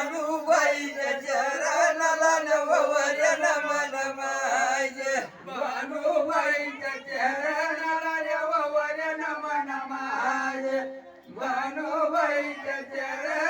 भानुबाईच्या चरणाला नववरण मन माय भानुबाईच्या चरणाला नववरण मन माय भानुबाईच्या चरण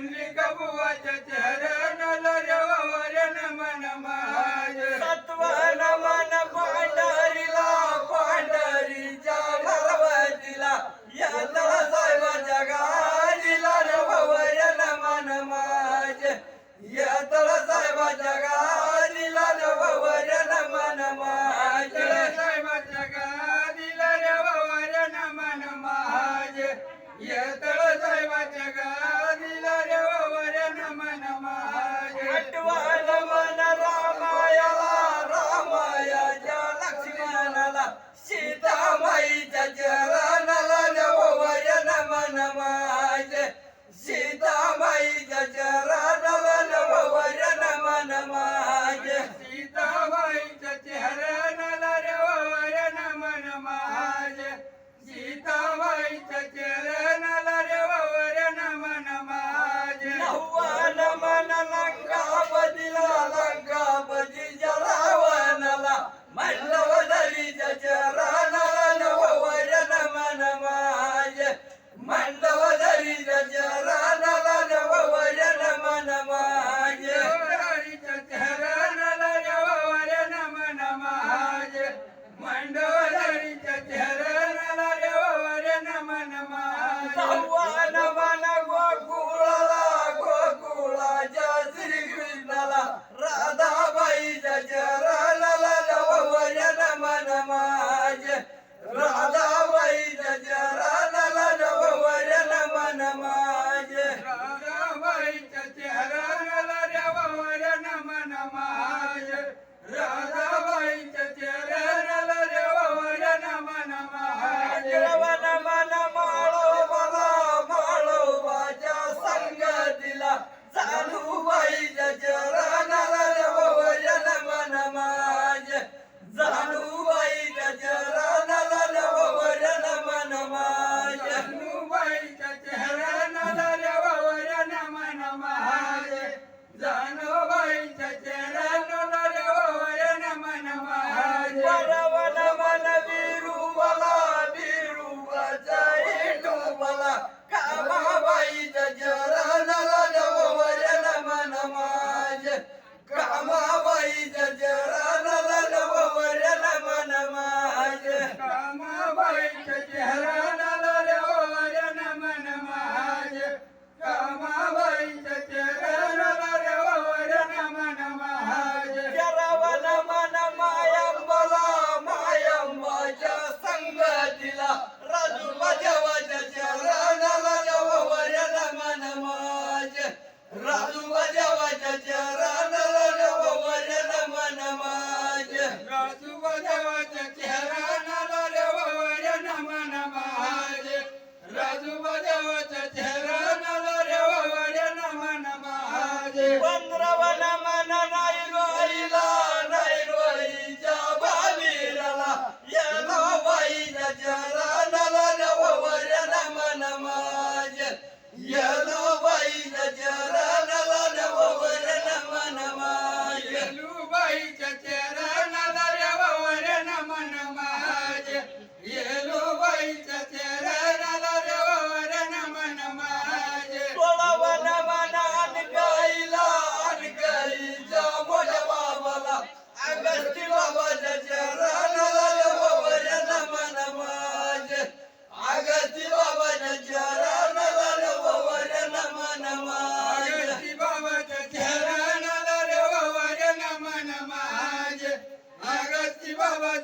पुण्य कबुआ चचहरा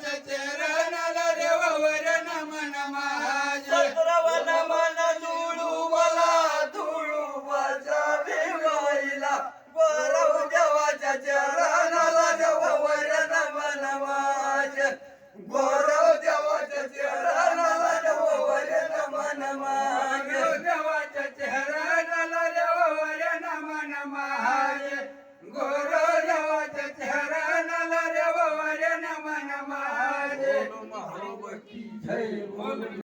ಜಯ